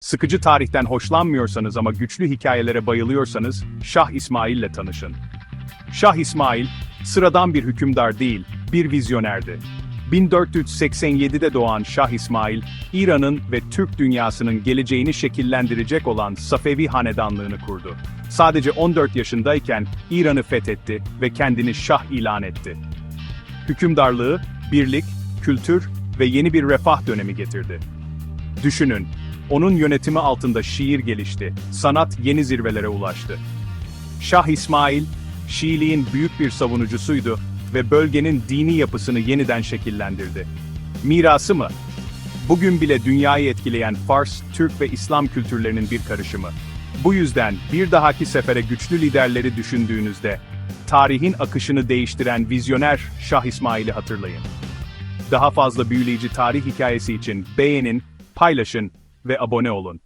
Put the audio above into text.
Sıkıcı tarihten hoşlanmıyorsanız ama güçlü hikayelere bayılıyorsanız Şah İsmail ile tanışın. Şah İsmail, sıradan bir hükümdar değil, bir vizyonerdi. 1487'de doğan Şah İsmail, İran'ın ve Türk dünyasının geleceğini şekillendirecek olan Safevi hanedanlığını kurdu. Sadece 14 yaşındayken İran'ı fethetti ve kendini şah ilan etti. Hükümdarlığı, birlik, kültür ve yeni bir refah dönemi getirdi. Düşünün, onun yönetimi altında şiir gelişti, sanat yeni zirvelere ulaştı. Şah İsmail, Şiiliğin büyük bir savunucusuydu ve bölgenin dini yapısını yeniden şekillendirdi. Mirası mı? Bugün bile dünyayı etkileyen Fars, Türk ve İslam kültürlerinin bir karışımı. Bu yüzden bir dahaki sefere güçlü liderleri düşündüğünüzde, tarihin akışını değiştiren vizyoner Şah İsmail'i hatırlayın. Daha fazla büyüleyici tarih hikayesi için beğenin, paylaşın ve abone olun.